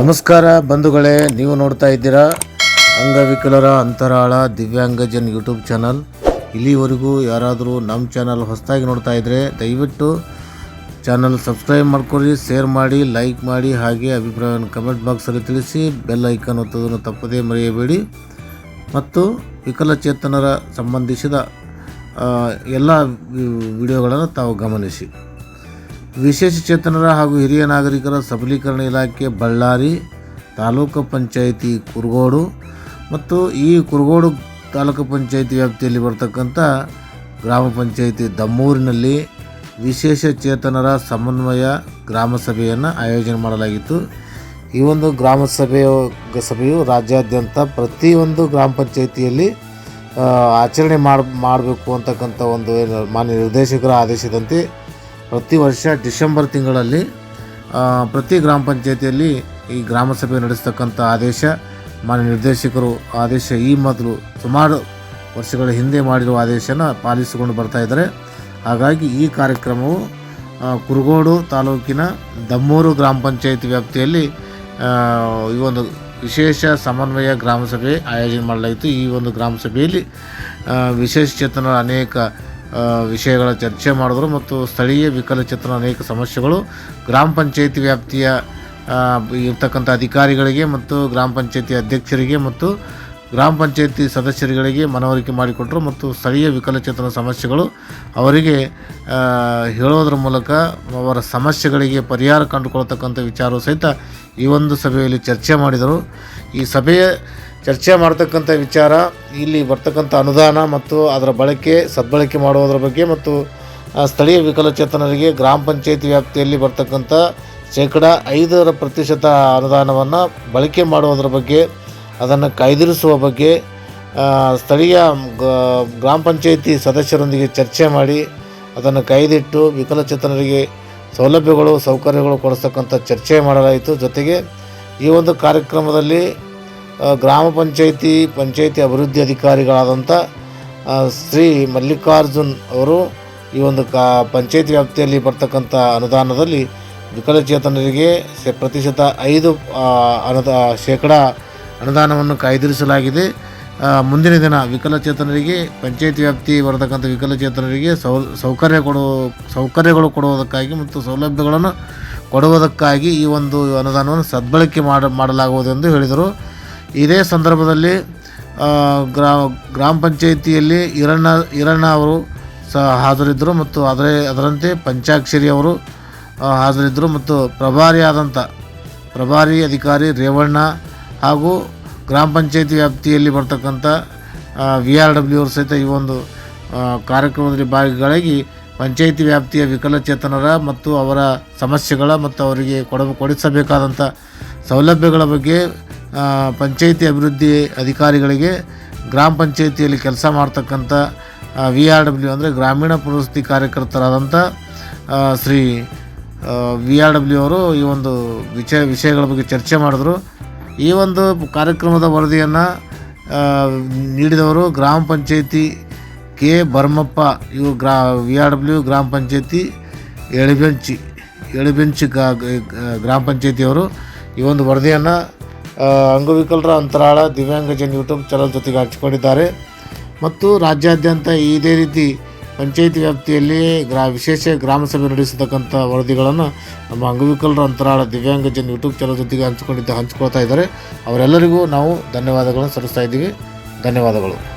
ನಮಸ್ಕಾರ ಬಂಧುಗಳೇ, ನೀವು ನೋಡ್ತಾ ಇದ್ದೀರಾ ಅಂಗವಿಕಲರ ಅಂತರಾಳ ದಿವ್ಯಾಂಗಜನ್ ಯೂಟ್ಯೂಬ್ ಚಾನಲ್. ಇಲ್ಲಿವರೆಗೂ ಯಾರಾದರೂ ನಮ್ಮ ಚಾನಲ್ ಹೊಸದಾಗಿ ನೋಡ್ತಾ ಇದ್ದರೆ ದಯವಿಟ್ಟು ಚಾನಲ್ ಸಬ್ಸ್ಕ್ರೈಬ್ ಮಾಡ್ಕೊಳ್ಳಿ, ಶೇರ್ ಮಾಡಿ, ಲೈಕ್ ಮಾಡಿ, ಹಾಗೆ ಅಭಿಪ್ರಾಯವನ್ನು ಕಮೆಂಟ್ ಬಾಕ್ಸಲ್ಲಿ ತಿಳಿಸಿ ಬೆಲ್ ಐಕನ್ ಒತ್ತೋದನ್ನು ತಪ್ಪದೇ ಮರೆಯಬೇಡಿ. ಮತ್ತು ವಿಕಲಚೇತನರ ಸಂಬಂಧಿಸಿದ ಎಲ್ಲ ವಿಡಿಯೋಗಳನ್ನು ತಾವು ಗಮನಿಸಿ. ವಿಶೇಷ ಚೇತನರ ಹಾಗೂ ಹಿರಿಯ ನಾಗರಿಕರ ಸಬಲೀಕರಣ ಇಲಾಖೆ ಬಳ್ಳಾರಿ, ತಾಲೂಕು ಪಂಚಾಯಿತಿ ಕುರುಗೋಡು ಮತ್ತು ಈ ಕುರುಗೋಡು ತಾಲೂಕು ಪಂಚಾಯಿತಿ ವ್ಯಾಪ್ತಿಯಲ್ಲಿ ಬರ್ತಕ್ಕಂಥ ಗ್ರಾಮ ಪಂಚಾಯಿತಿ ದಮ್ಮೂರಿನಲ್ಲಿ ವಿಶೇಷ ಚೇತನರ ಸಮನ್ವಯ ಗ್ರಾಮ ಸಭೆಯನ್ನು ಆಯೋಜನೆ ಮಾಡಲಾಗಿತ್ತು. ಈ ಒಂದು ಗ್ರಾಮ ಸಭೆಯ ಸಭೆಯು ರಾಜ್ಯಾದ್ಯಂತ ಪ್ರತಿಯೊಂದು ಗ್ರಾಮ ಪಂಚಾಯಿತಿಯಲ್ಲಿ ಆಚರಣೆ ಮಾಡಿ, ಮಾಡಬೇಕು ಅಂತಕ್ಕಂಥ ಒಂದು ಮಾನ್ಯ ನಿರ್ದೇಶಕರ ಆದೇಶದಂತೆ ಪ್ರತಿ ವರ್ಷ ಡಿಸೆಂಬರ್ ತಿಂಗಳಲ್ಲಿ ಪ್ರತಿ ಗ್ರಾಮ ಪಂಚಾಯತಿಯಲ್ಲಿ ಈ ಗ್ರಾಮ ಸಭೆ ನಡೆಸ್ತಕ್ಕಂಥ ಆದೇಶ, ಮಾನ್ಯ ನಿರ್ದೇಶಕರು ಆದೇಶ ಈ ಮೊದಲು ಸುಮಾರು ವರ್ಷಗಳ ಹಿಂದೆ ಮಾಡಿರುವ ಆದೇಶನ ಪಾಲಿಸಿಕೊಂಡು ಬರ್ತಾ ಇದ್ದಾರೆ. ಹಾಗಾಗಿ ಈ ಕಾರ್ಯಕ್ರಮವು ಕುರುಗೋಡು ತಾಲೂಕಿನ ದಮ್ಮೂರು ಗ್ರಾಮ ಪಂಚಾಯಿತಿ ವ್ಯಾಪ್ತಿಯಲ್ಲಿ ಈ ಒಂದು ವಿಶೇಷ ಸಮನ್ವಯ ಗ್ರಾಮ ಸಭೆ ಆಯೋಜನೆ ಮಾಡಲಾಯಿತು. ಈ ಒಂದು ಗ್ರಾಮ ಸಭೆಯಲ್ಲಿ ವಿಶೇಷ ಚೇತನರ ಅನೇಕ ವಿಷಯಗಳ ಚರ್ಚೆ ಮಾಡಿದ್ರು ಮತ್ತು ಸ್ಥಳೀಯ ವಿಕಲಚೇತನ ಅನೇಕ ಸಮಸ್ಯೆಗಳು ಗ್ರಾಮ ಪಂಚಾಯಿತಿ ವ್ಯಾಪ್ತಿಯ ಇರ್ತಕ್ಕಂಥ ಅಧಿಕಾರಿಗಳಿಗೆ ಮತ್ತು ಗ್ರಾಮ ಪಂಚಾಯಿತಿ ಅಧ್ಯಕ್ಷರಿಗೆ ಮತ್ತು ಗ್ರಾಮ ಪಂಚಾಯಿತಿ ಸದಸ್ಯರುಗಳಿಗೆ ಮನವರಿಕೆ ಮಾಡಿಕೊಟ್ಟರು ಮತ್ತು ಸ್ಥಳೀಯ ವಿಕಲಚೇತನ ಸಮಸ್ಯೆಗಳು ಅವರಿಗೆ ಹೇಳೋದ್ರ ಮೂಲಕ ಅವರ ಸಮಸ್ಯೆಗಳಿಗೆ ಪರಿಹಾರ ಕಂಡುಕೊಳ್ತಕ್ಕಂಥ ವಿಚಾರವು ಸಹಿತ ಈ ಒಂದು ಸಭೆಯಲ್ಲಿ ಚರ್ಚೆ ಮಾಡಿದರು. ಈ ಸಭೆಯ ಚರ್ಚೆ ಮಾಡ್ತಕ್ಕಂಥ ವಿಚಾರ, ಇಲ್ಲಿ ಬರ್ತಕ್ಕಂಥ ಅನುದಾನ ಮತ್ತು ಅದರ ಬಳಕೆ, ಸದ್ಬಳಕೆ ಮಾಡುವುದರ ಬಗ್ಗೆ ಮತ್ತು ಸ್ಥಳೀಯ ವಿಕಲಚೇತನರಿಗೆ ಗ್ರಾಮ ಪಂಚಾಯಿತಿ ವ್ಯಾಪ್ತಿಯಲ್ಲಿ ಬರ್ತಕ್ಕಂಥ ಶೇಕಡ ಐದರ ಪ್ರತಿಶತ ಅನುದಾನವನ್ನು ಬಳಕೆ ಮಾಡುವುದರ ಬಗ್ಗೆ, ಅದನ್ನು ಕಾಯ್ದಿರಿಸುವ ಬಗ್ಗೆ ಸ್ಥಳೀಯ ಗ್ರಾಮ ಪಂಚಾಯಿತಿ ಸದಸ್ಯರೊಂದಿಗೆ ಚರ್ಚೆ ಮಾಡಿ, ಅದನ್ನು ಕೈದಿಟ್ಟು ವಿಕಲಚೇತನರಿಗೆ ಸೌಲಭ್ಯಗಳು, ಸೌಕರ್ಯಗಳು ಕೊಡಿಸ್ತಕ್ಕಂಥ ಚರ್ಚೆ ಮಾಡಲಾಯಿತು. ಜೊತೆಗೆ ಈ ಒಂದು ಕಾರ್ಯಕ್ರಮದಲ್ಲಿ ಗ್ರಾಮ ಪಂಚಾಯಿತಿ ಪಂಚಾಯಿತಿ ಅಭಿವೃದ್ಧಿ ಅಧಿಕಾರಿಗಳಾದಂಥ ಶ್ರೀ ಮಲ್ಲಿಕಾರ್ಜುನ್ ಅವರು ಈ ಒಂದು ಕಾ, ಪಂಚಾಯಿತಿ ವ್ಯಾಪ್ತಿಯಲ್ಲಿ ಬರ್ತಕ್ಕಂಥ ಅನುದಾನದಲ್ಲಿ ವಿಕಲಚೇತನರಿಗೆ ಪ್ರತಿಶತ ಐದು ಅನುದಾ, ಶೇಕಡ ಅನುದಾನವನ್ನು ಕಾಯ್ದಿರಿಸಲಾಗಿದೆ. ಮುಂದಿನ ದಿನ ವಿಕಲಚೇತನರಿಗೆ ಪಂಚಾಯಿತಿ ವ್ಯಾಪ್ತಿ ಬರತಕ್ಕಂಥ ವಿಕಲಚೇತನರಿಗೆ ಸೌ, ಸೌಕರ್ಯ ಕೊಡುವ ಸೌಕರ್ಯಗಳು ಕೊಡುವುದಕ್ಕಾಗಿ ಮತ್ತು ಸೌಲಭ್ಯಗಳನ್ನು ಕೊಡುವುದಕ್ಕಾಗಿ ಈ ಒಂದು ಅನುದಾನವನ್ನು ಸದ್ಬಳಕೆ ಮಾಡ, ಮಾಡಲಾಗುವುದು ಎಂದು ಹೇಳಿದರು. ಇದೇ ಸಂದರ್ಭದಲ್ಲಿ ಗ್ರಾ, ಗ್ರಾಮ ಪಂಚಾಯಿತಿಯಲ್ಲಿ ಈರಣ್ಣ ಈರಣ್ಣ ಅವರು ಸಹ ಹಾಜರಿದ್ದರು ಮತ್ತು ಅದರ, ಅದರಂತೆ ಪಂಚಾಕ್ಷರಿ ಅವರು ಹಾಜರಿದ್ದರು ಮತ್ತು ಪ್ರಭಾರಿಯಾದಂಥ ಪ್ರಭಾರಿ ಅಧಿಕಾರಿ ರೇವಣ್ಣ ಹಾಗೂ ಗ್ರಾಮ ಪಂಚಾಯಿತಿ ವ್ಯಾಪ್ತಿಯಲ್ಲಿ ಬರ್ತಕ್ಕಂಥ ವಿ ಆರ್ ಡಬ್ಲ್ಯೂ ಅವರು ಸಹಿತ ಈ ಒಂದು ಕಾರ್ಯಕ್ರಮದಲ್ಲಿ ಭಾಗಿಗಳಾಗಿ ಪಂಚಾಯಿತಿ ವ್ಯಾಪ್ತಿಯ ವಿಕಲಚೇತನರ ಮತ್ತು ಅವರ ಸಮಸ್ಯೆಗಳ ಮತ್ತು ಅವರಿಗೆ ಕೊಡ ಕೊಡಿಸಬೇಕಾದಂಥ ಸೌಲಭ್ಯಗಳ ಬಗ್ಗೆ ಪಂಚಾಯಿತಿ ಅಭಿವೃದ್ಧಿ ಅಧಿಕಾರಿಗಳಿಗೆ ಗ್ರಾಮ ಪಂಚಾಯಿತಿಯಲ್ಲಿ ಕೆಲಸ ಮಾಡ್ತಕ್ಕಂಥ ವಿ ಆರ್ ಡಬ್ಲ್ಯೂ ಅಂದರೆ ಗ್ರಾಮೀಣ ಪುನರ್ವಸತಿ ಕಾರ್ಯಕರ್ತರಾದಂಥ ಶ್ರೀ ವಿ ಆರ್ ಡಬ್ಲ್ಯೂ ಅವರು ಈ ಒಂದು ವಿಷಯ, ವಿಷಯಗಳ ಬಗ್ಗೆ ಚರ್ಚೆ ಮಾಡಿದ್ರು. ಈ ಒಂದು ಕಾರ್ಯಕ್ರಮದ ವರದಿಯನ್ನು ನೀಡಿದವರು ಗ್ರಾಮ ಪಂಚಾಯಿತಿ ಕೆ. ಭರ್ಮಪ್ಪ ಇವು ಗ್ರಾ ವಿ ಆರ್ ಡಬ್ಲ್ಯೂ ಗ್ರಾಮ ಪಂಚಾಯಿತಿ ಎಳಿಬೆಂಚಿ ಎಳಿಬೆಂಚಿ ಗ್ರಾಮ ಪಂಚಾಯಿತಿಯವರು ಈ ಒಂದು ವರದಿಯನ್ನು ಅಂಗವಿಕಲರ ಅಂತರಾಳ ದಿವ್ಯಾಂಗಜನ್ ಯೂಟ್ಯೂಬ್ ಚಾನಲ್ ಜೊತೆಗೆ ಹಂಚಿಕೊಂಡಿದ್ದಾರೆ. ಮತ್ತು ರಾಜ್ಯಾದ್ಯಂತ ಇದೇ ರೀತಿ ಪಂಚಾಯಿತಿ ವ್ಯಾಪ್ತಿಯಲ್ಲಿ ಗ್ರಾ, ವಿಶೇಷ ಗ್ರಾಮ ಸಭೆ ನಡೆಸತಕ್ಕಂಥ ವರದಿಗಳನ್ನು ನಮ್ಮ ಅಂಗವಿಕಲರ ಅಂತರಾಳ ದಿವ್ಯಾಂಗಜನ್ ಯೂಟ್ಯೂಬ್ ಚಾನಲ್ ಜೊತೆಗೆ ಹಂಚಿಕೊಂಡಿದ್ದ, ಹಂಚ್ಕೊಳ್ತಾ ಇದ್ದಾರೆ. ಅವರೆಲ್ಲರಿಗೂ ನಾವು ಧನ್ಯವಾದಗಳನ್ನು ಸಲ್ಲಿಸ್ತಾ ಇದ್ದೀವಿ. ಧನ್ಯವಾದಗಳು.